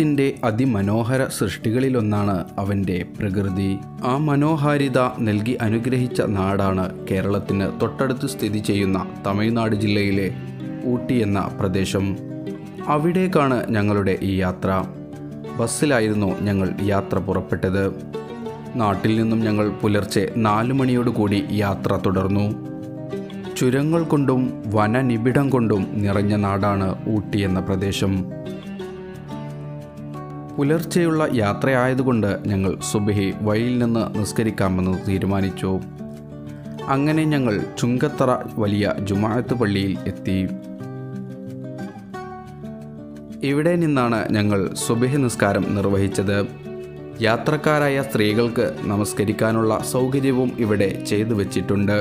ദൈവത്തിന്റെ അതിമനോഹര സൃഷ്ടികളിലൊന്നാണ് അവന്റെ പ്രകൃതി. ആ മനോഹാരിത നൽകി അനുഗ്രഹിച്ച നാടാണ് കേരളത്തിന് തൊട്ടടുത്ത് സ്ഥിതി ചെയ്യുന്ന തമിഴ്നാട് ജില്ലയിലെ ഊട്ടി എന്ന പ്രദേശം. അവിടേക്കാണ് ഞങ്ങളുടെ ഈ യാത്ര. ബസ്സിലായിരുന്നു ഞങ്ങൾ യാത്ര പുറപ്പെട്ടത്. നാട്ടിൽ നിന്നും ഞങ്ങൾ പുലർച്ചെ നാല് മണിയോടുകൂടി യാത്ര തുടർന്നു. ചുരങ്ങൾ കൊണ്ടും വനനിബിഡം കൊണ്ടും നിറഞ്ഞ നാടാണ് ഊട്ടി എന്ന പ്രദേശം. പുലർച്ചെയുള്ള യാത്രയായതുകൊണ്ട് ഞങ്ങൾ സുബഹി വഴിയിൽ നിന്ന് നിസ്കരിക്കാമെന്ന് തീരുമാനിച്ചു. അങ്ങനെ ഞങ്ങൾ ചുങ്കത്തറ വലിയ ജുമാഅത്ത് പള്ളിയിൽ എത്തി. ഇവിടെ നിന്നാണ് ഞങ്ങൾ സുബഹി നിസ്കാരം നിർവഹിച്ചത്. യാത്രക്കാരായ സ്ത്രീകൾക്ക് നമസ്കരിക്കാനുള്ള സൗകര്യവും ഇവിടെ ചെയ്തു വച്ചിട്ടുണ്ട്.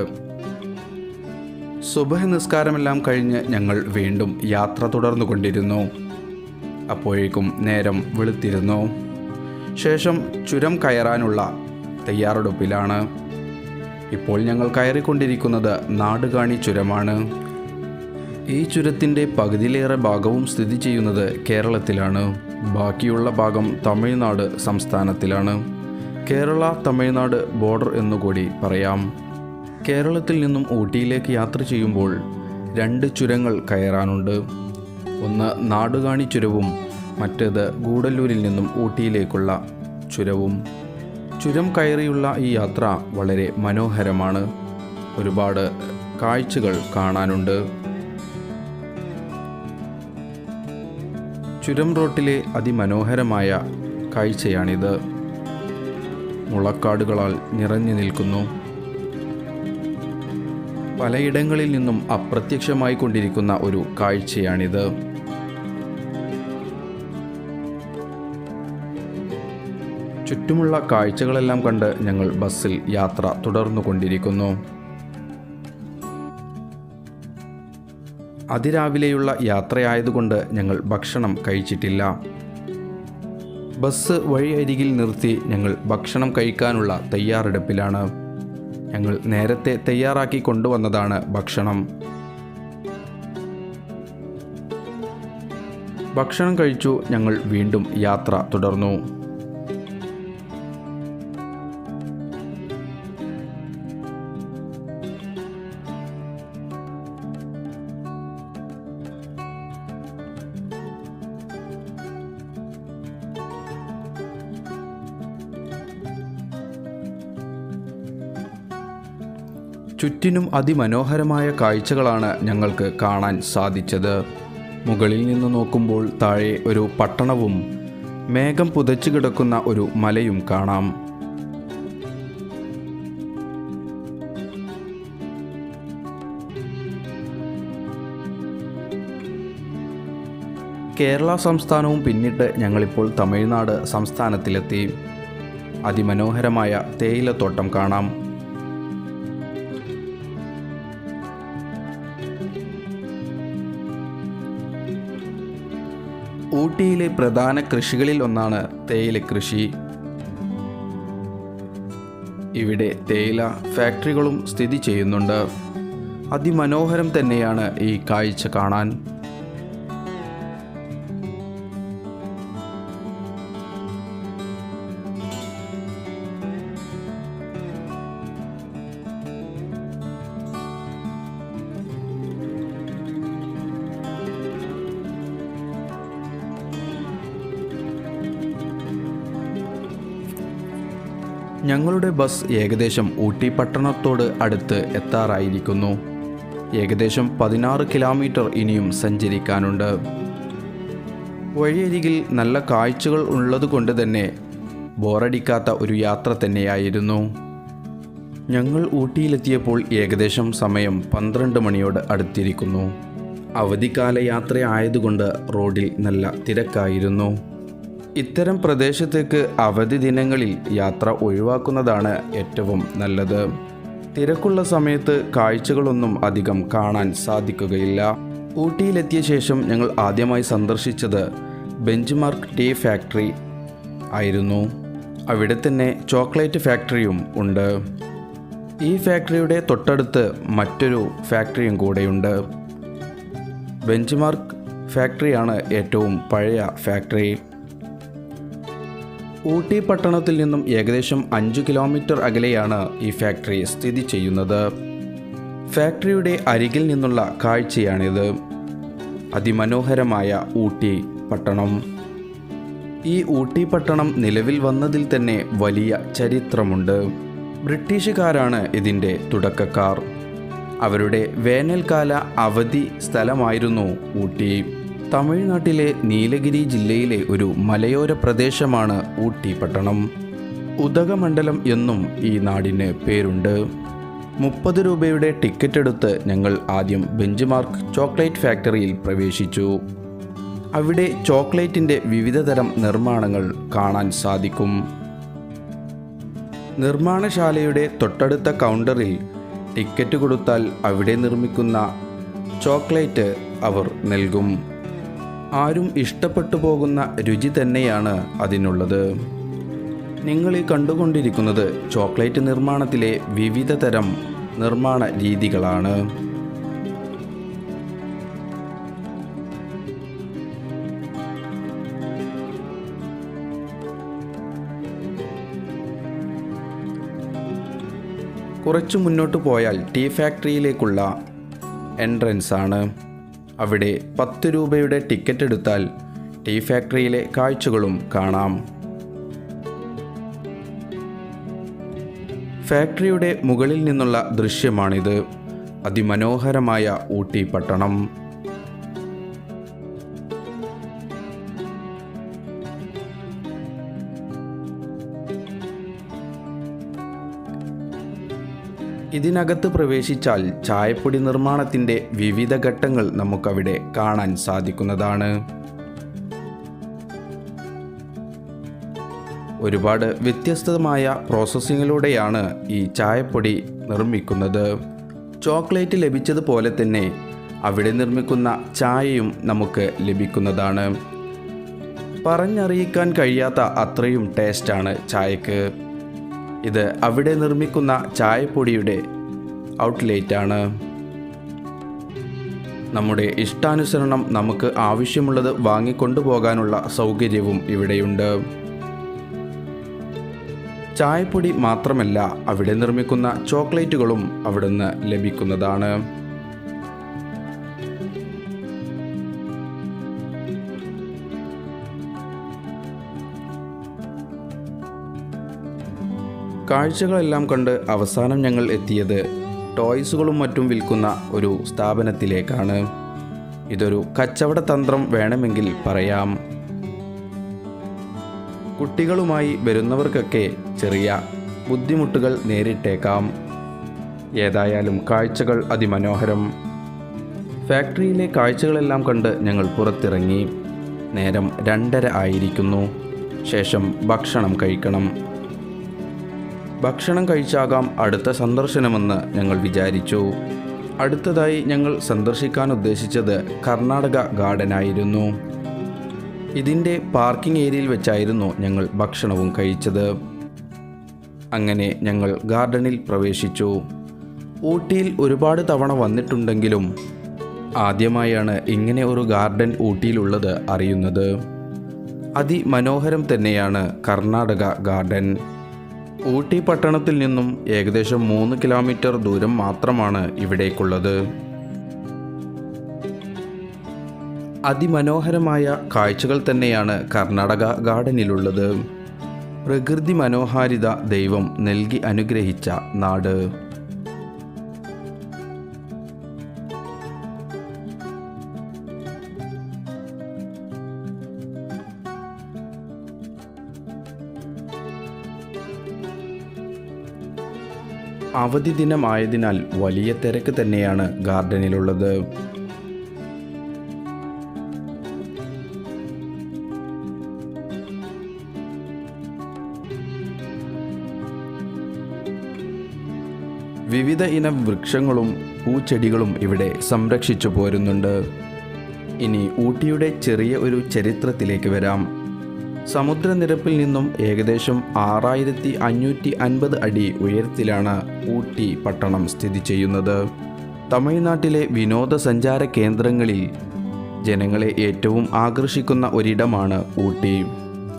സുബഹ നിസ്കാരമെല്ലാം കഴിഞ്ഞ് ഞങ്ങൾ വീണ്ടും യാത്ര തുടർന്നുകൊണ്ടിരുന്നു. അപ്പോഴേക്കും നേരം വെളുത്തിരുന്നു. ശേഷം ചുരം കയറാനുള്ള തയ്യാറെടുപ്പിലാണ്. ഇപ്പോൾ ഞങ്ങൾ കയറിക്കൊണ്ടിരിക്കുന്നത് നാടുകാണി ചുരമാണ്. ഈ ചുരത്തിന്റെ പകുതിയിലേറെ ഭാഗവും സ്ഥിതി ചെയ്യുന്നത് കേരളത്തിലാണ്. ബാക്കിയുള്ള ഭാഗം തമിഴ്നാട് സംസ്ഥാനത്തിലാണ്. കേരള തമിഴ്നാട് ബോർഡർ എന്നുകൂടി പറയാം. കേരളത്തിൽ നിന്നും ഊട്ടിയിലേക്ക് യാത്ര ചെയ്യുമ്പോൾ രണ്ട് ചുരങ്ങൾ കയറാനുണ്ട്. ഒന്ന് നാടുകാണി ചുരവും മറ്റേത് ഗൂഡല്ലൂരിൽ നിന്നും ഊട്ടിയിലേക്കുള്ള ചുരവും. ചുരം കയറിയുള്ള ഈ യാത്ര വളരെ മനോഹരമാണ്. ഒരുപാട് കാഴ്ചകൾ കാണാനുണ്ട്. ചുരം റോട്ടിലെ അതിമനോഹരമായ കാഴ്ചയാണിത്. മുളക്കാടുകളാൽ നിറഞ്ഞു നിൽക്കുന്നു. പലയിടങ്ങളിൽ നിന്നും അപ്രത്യക്ഷമായി കൊണ്ടിരിക്കുന്ന ഒരു കാഴ്ചയാണിത്. ചുറ്റുമുള്ള കാഴ്ചകളെല്ലാം കണ്ട് ഞങ്ങൾ ബസ്സിൽ യാത്ര തുടർന്നു കൊണ്ടിരിക്കുന്നു അതിരാവിലെയുള്ള യാത്രയായതുകൊണ്ട് ഞങ്ങൾ ഭക്ഷണം കഴിച്ചിട്ടില്ല. ബസ് വഴിയരികിൽ നിർത്തി ഞങ്ങൾ ഭക്ഷണം കഴിക്കാനുള്ള തയ്യാറെടുപ്പിലാണ്. ഞങ്ങൾ നേരത്തെ തയ്യാറാക്കി കൊണ്ടുവന്നതാണ് ഭക്ഷണം. ഭക്ഷണം കഴിച്ചു ഞങ്ങൾ വീണ്ടും യാത്ര തുടർന്നു. ചുറ്റിനും അതിമനോഹരമായ കാഴ്ചകളാണ് ഞങ്ങൾക്ക് കാണാൻ സാധിച്ചത്. മുകളിൽ നിന്ന് നോക്കുമ്പോൾ താഴെ ഒരു പട്ടണവും മേഘം പുതച്ചു കിടക്കുന്ന ഒരു മലയും കാണാം. കേരള സംസ്ഥാനവും പിന്നിട്ട് ഞങ്ങളിപ്പോൾ തമിഴ്നാട് സംസ്ഥാനത്തിലെത്തി. അതിമനോഹരമായ തേയിലത്തോട്ടം കാണാം. ഊട്ടിയിലെ പ്രധാന കൃഷികളിൽ ഒന്നാണ് തേയില കൃഷി. ഇവിടെ തേയില ഫാക്ടറികളും സ്ഥിതി ചെയ്യുന്നുണ്ട്. അതിമനോഹരം തന്നെയാണ് ഈ കാഴ്ച കാണാൻ. ഞങ്ങളുടെ ബസ് ഏകദേശം ഊട്ടി പട്ടണത്തോട് അടുത്ത് എത്താറായിരിക്കുന്നു. ഏകദേശം പതിനാറ് കിലോമീറ്റർ ഇനിയും സഞ്ചരിക്കാനുണ്ട്. വഴിയരികിൽ നല്ല കാഴ്ചകൾ ഉള്ളതുകൊണ്ട് തന്നെ ബോറടിക്കാത്ത ഒരു യാത്ര തന്നെയായിരുന്നു. ഞങ്ങൾ ഊട്ടിയിലെത്തിയപ്പോൾ ഏകദേശം സമയം പന്ത്രണ്ട് മണിയോട് അടുത്തിരിക്കുന്നു. അവധിക്കാല യാത്ര ആയതുകൊണ്ട് റോഡിൽ നല്ല തിരക്കായിരുന്നു. ഇത്തരം പ്രദേശത്തേക്ക് അവധി ദിനങ്ങളിൽ യാത്ര ഒഴിവാക്കുന്നതാണ് ഏറ്റവും നല്ലത്. തിരക്കുള്ള സമയത്ത് കാഴ്ചകളൊന്നും അധികം കാണാൻ സാധിക്കുകയില്ല. ഊട്ടിയിലെത്തിയ ശേഷം ഞങ്ങൾ ആദ്യമായി സന്ദർശിച്ചത് ബെഞ്ച് മാർക്ക് ടീ ഫാക്ടറി ആയിരുന്നു. അവിടെ തന്നെ ചോക്ലേറ്റ് ഫാക്ടറിയും ഉണ്ട്. ഈ ഫാക്ടറിയുടെ തൊട്ടടുത്ത് മറ്റൊരു ഫാക്ടറിയും കൂടെയുണ്ട്. ബെഞ്ച് മാർക്ക് ഫാക്ടറിയാണ് ഏറ്റവും പഴയ ഫാക്ടറി. ഊട്ടി പട്ടണത്തിൽ നിന്നും ഏകദേശം അഞ്ച് കിലോമീറ്റർ അകലെയാണ് ഈ ഫാക്ടറി സ്ഥിതി ചെയ്യുന്നത്. ഫാക്ടറിയുടെ അരികിൽ നിന്നുള്ള കാഴ്ചയാണിത്. അതിമനോഹരമായ ഊട്ടി പട്ടണം. ഈ ഊട്ടി പട്ടണം നിലവിൽ വന്നതിൽ തന്നെ വലിയ ചരിത്രമുണ്ട്. ബ്രിട്ടീഷുകാരാണ് ഇതിന്റെ തുടക്കക്കാർ. അവരുടെ വേനൽക്കാല അവധി സ്ഥലമായിരുന്നു ഊട്ടി. തമിഴ്നാട്ടിലെ നീലഗിരി ജില്ലയിലെ ഒരു മലയോര പ്രദേശമാണ് ഊട്ടി പട്ടണം ഉദകമണ്ഡലം എന്നും ഈ നാടിന് പേരുണ്ട്. മുപ്പത് രൂപയുടെ ടിക്കറ്റ് എടുത്ത് ഞങ്ങൾ ആദ്യം ബെഞ്ച് മാർക്ക് ചോക്ലേറ്റ് ഫാക്ടറിയിൽ പ്രവേശിച്ചു. അവിടെ ചോക്ലേറ്റിന്റെ വിവിധ തരം നിർമ്മാണങ്ങൾ കാണാൻ സാധിക്കും. നിർമ്മാണശാലയുടെ തൊട്ടടുത്ത കൗണ്ടറിൽ ടിക്കറ്റ് കൊടുത്താൽ അവിടെ നിർമ്മിക്കുന്ന ചോക്ലേറ്റ് അവർ നൽകും. ആരും ഇഷ്ടപ്പെട്ടു പോകുന്ന രുചി തന്നെയാണ് അതിനുള്ളത്. നിങ്ങൾ ഈ കണ്ടുകൊണ്ടിരിക്കുന്നത് ചോക്ലേറ്റ് നിർമ്മാണത്തിലെ വിവിധ തരം നിർമ്മാണ രീതികളാണ്. കുറച്ചു മുന്നോട്ട് പോയാൽ ടീ ഫാക്ടറിയിലേക്കുള്ള എൻട്രൻസ് ആണ് അവിടെ പത്ത് രൂപയുടെ ടിക്കറ്റ് എടുത്താൽ ടീ ഫാക്ടറിയിലെ കാഴ്ചകളും കാണാം. ഫാക്ടറിയുടെ മുകളിൽ നിന്നുള്ള ദൃശ്യമാണിത്. അതിമനോഹരമായ ഊട്ടി പട്ടണം. ഇതിനകത്ത് പ്രവേശിച്ചാൽ ചായപ്പൊടി നിർമ്മാണത്തിന്റെ വിവിധ ഘട്ടങ്ങൾ നമുക്കവിടെ കാണാൻ സാധിക്കുന്നതാണ്. ഒരുപാട് വ്യത്യസ്തമായ പ്രോസസ്സിങ്ങിലൂടെയാണ് ഈ ചായപ്പൊടി നിർമ്മിക്കുന്നത്. ചോക്ലേറ്റ് ലഭിച്ചതുപോലെ തന്നെ അവിടെ നിർമ്മിക്കുന്ന ചായയും നമുക്ക് ലഭിക്കുന്നതാണ്. പറഞ്ഞറിയിക്കാൻ കഴിയാത്ത അത്രയും ടേസ്റ്റാണ് ചായക്ക്. ഇത് അവിടെ നിർമ്മിക്കുന്ന ചായപ്പൊടിയുടെ ഔട്ട്ലെറ്റ് ആണ് നമ്മുടെ ഇഷ്ടാനുസരണം നമുക്ക് ആവശ്യമുള്ളത് വാങ്ങിക്കൊണ്ടുപോകാനുള്ള സൗകര്യവും ഇവിടെയുണ്ട്. ചായപ്പൊടി മാത്രമല്ല അവിടെ നിർമ്മിക്കുന്ന ചോക്ലേറ്റുകളും അവിടുന്ന് ലഭിക്കുന്നതാണ്. കാഴ്ചകളെല്ലാം കണ്ട് അവസാനം ഞങ്ങൾ എത്തിയത് ടോയ്സുകളും മറ്റും വിൽക്കുന്ന ഒരു സ്ഥാപനത്തിലേക്കാണ്. ഇതൊരു കച്ചവട തന്ത്രം വേണമെങ്കിൽ പറയാം. കുട്ടികളുമായി വരുന്നവർക്കൊക്കെ ചെറിയ ബുദ്ധിമുട്ടുകൾ നേരിട്ടേക്കാം. ഏതായാലും കാഴ്ചകൾ അതിമനോഹരം. ഫാക്ടറിയിലെ കാഴ്ചകളെല്ലാം കണ്ട് ഞങ്ങൾ പുറത്തിറങ്ങി. നേരം രണ്ടര ആയിരിക്കുന്നു. ശേഷം ഭക്ഷണം കഴിക്കണം. ഭക്ഷണം കഴിച്ചാകാം അടുത്ത സന്ദർശനമെന്ന് ഞങ്ങൾ വിചാരിച്ചു. അടുത്തതായി ഞങ്ങൾ സന്ദർശിക്കാൻ ഉദ്ദേശിച്ചത് കർണാടക ഗാർഡൻ ആയിരുന്നു. ഇതിന്റെ പാർക്കിംഗ് ഏരിയയിൽ വെച്ചായിരുന്നു ഞങ്ങൾ ഭക്ഷണവും കഴിച്ചത്. അങ്ങനെ ഞങ്ങൾ ഗാർഡനിൽ പ്രവേശിച്ചു. ഊട്ടിയിൽ ഒരുപാട് തവണ വന്നിട്ടുണ്ടെങ്കിലും ആദ്യമായാണ് ഇങ്ങനെ ഒരു ഗാർഡൻ ഊട്ടിയിലുള്ളത് അറിയുന്നത്. അതിമനോഹരം തന്നെയാണ് കർണാടക ഗാർഡൻ. ഊട്ടി പട്ടണത്തിൽ നിന്നും ഏകദേശം മൂന്ന് കിലോമീറ്റർ ദൂരം മാത്രമാണ് ഇവിടേക്കുള്ളത്. അതിമനോഹരമായ കാഴ്ചകൾ തന്നെയാണ് കർണാടക ഗാർഡനിലുള്ളത്. പ്രകൃതി മനോഹാരിത ദൈവം നൽകി അനുഗ്രഹിച്ച നാട്. അവധി ദിനം ആയതിനാൽ വലിയ തിരക്ക് തന്നെയാണ് ഗാർഡനിലുള്ളത്. വിവിധ ഇനം വൃക്ഷങ്ങളും പൂച്ചെടികളും ഇവിടെ സംരക്ഷിച്ചു പോരുന്നുണ്ട്. ഇനി ഊട്ടിയുടെ ചെറിയ ഒരു ചരിത്രത്തിലേക്ക് വരാം. സമുദ്രനിരപ്പിൽ നിന്നും ഏകദേശം ആറായിരത്തി അഞ്ഞൂറ്റി അൻപത് അടി ഉയരത്തിലാണ് ഊട്ടി പട്ടണം സ്ഥിതി ചെയ്യുന്നത്. തമിഴ്നാട്ടിലെ വിനോദസഞ്ചാര കേന്ദ്രങ്ങളിൽ ജനങ്ങളെ ഏറ്റവും ആകർഷിക്കുന്ന ഒരിടമാണ് ഊട്ടി.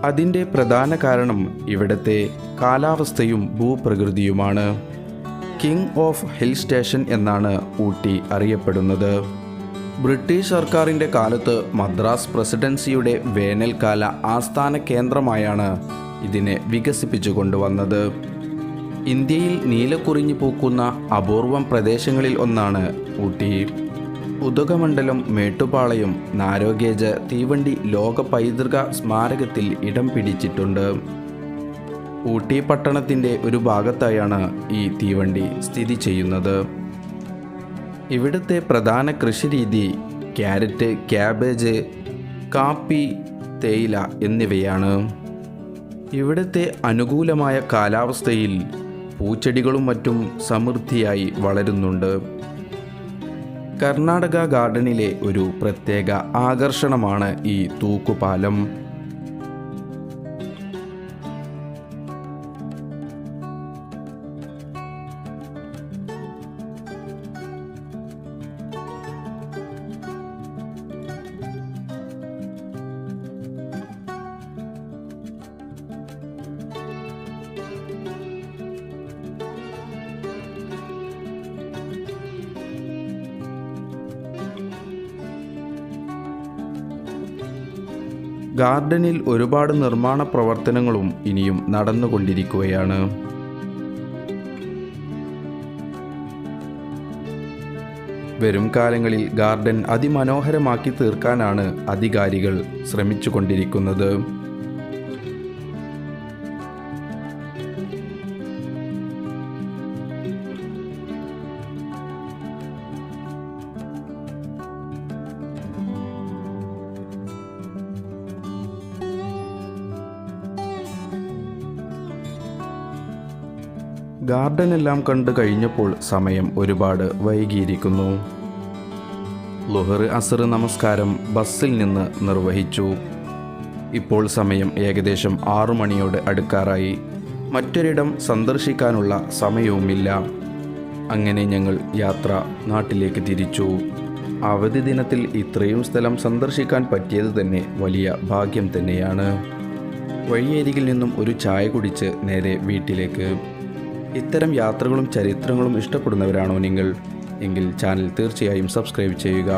അതിന്റെ പ്രധാന കാരണം ഇവിടത്തെ കാലാവസ്ഥയും ഭൂപ്രകൃതിയുമാണ്. കിങ് ഓഫ് ഹിൽ സ്റ്റേഷൻ എന്നാണ് ഊട്ടി അറിയപ്പെടുന്നത്. ബ്രിട്ടീഷ് സർക്കാരിന്റെ കാലത്ത് മദ്രാസ് പ്രസിഡൻസിയുടെ വേനൽക്കാല ആസ്ഥാന കേന്ദ്രമായാണ് ഇതിനെ വികസിപ്പിച്ചു കൊണ്ടുവന്നത്. ഇന്ത്യയിൽ നീലക്കുറിഞ്ഞു പൂക്കുന്ന അപൂർവം പ്രദേശങ്ങളിൽ ഒന്നാണ് ഊട്ടി. ഉദകമണ്ഡലം മേട്ടുപാളയം നാരോഗേജ് തീവണ്ടി ലോക പൈതൃക സ്മാരകത്തിൽ ഇടം പിടിച്ചിട്ടുണ്ട്. ഊട്ടി പട്ടണത്തിന്റെ ഒരു ഭാഗത്തായാണ് ഈ തീവണ്ടി സ്ഥിതി ചെയ്യുന്നത്. ഇവിടുത്തെ പ്രധാന കൃഷിരീതി ക്യാരറ്റ് ക്യാബേജ് കാപ്പി തേയില എന്നിവയാണ്. ഇവിടുത്തെ അനുകൂലമായ കാലാവസ്ഥയിൽ പൂച്ചെടികളും മറ്റും സമൃദ്ധിയായി വളരുന്നുണ്ട്. കർണാടക ഗാർഡനിലെ ഒരു പ്രത്യേക ആകർഷണമാണ് ഈ തൂക്കുപാലം. ഗാർഡനിൽ ഒരുപാട് നിർമ്മാണ പ്രവർത്തനങ്ങളും ഇനിയും നടന്നുകൊണ്ടിരിക്കുകയാണ്. വരും കാലങ്ങളിൽ ഗാർഡൻ അതിമനോഹരമാക്കി തീർക്കാനാണ് അധികാരികൾ ശ്രമിച്ചുകൊണ്ടിരിക്കുന്നത്. ഗാർഡൻ എല്ലാം കണ്ടു കഴിഞ്ഞപ്പോൾ സമയം ഒരുപാട് വൈകിയിരിക്കുന്നു. ലുഹർ അസർ നമസ്കാരം ബസ്സിൽ നിന്ന് നിർവഹിച്ചു. ഇപ്പോൾ സമയം ഏകദേശം ആറു മണിയോട് അടുക്കാറായി. മറ്റൊരിടം സന്ദർശിക്കാനുള്ള സമയവുമില്ല. അങ്ങനെ ഞങ്ങൾ യാത്ര നാട്ടിലേക്ക് തിരിച്ചു. അവധി ദിനത്തിൽ ഇത്രയും സ്ഥലം സന്ദർശിക്കാൻ പറ്റിയത് തന്നെ വലിയ ഭാഗ്യം തന്നെയാണ്. വഴിയരികിൽ നിന്നും ഒരു ചായ കുടിച്ച് നേരെ വീട്ടിലേക്ക്. ഇത്തരം യാത്രകളും ചരിത്രങ്ങളും ഇഷ്ടപ്പെടുന്നവരാണോ നിങ്ങൾ? എങ്കിൽ ചാനൽ തീർച്ചയായും സബ്സ്ക്രൈബ് ചെയ്യുക.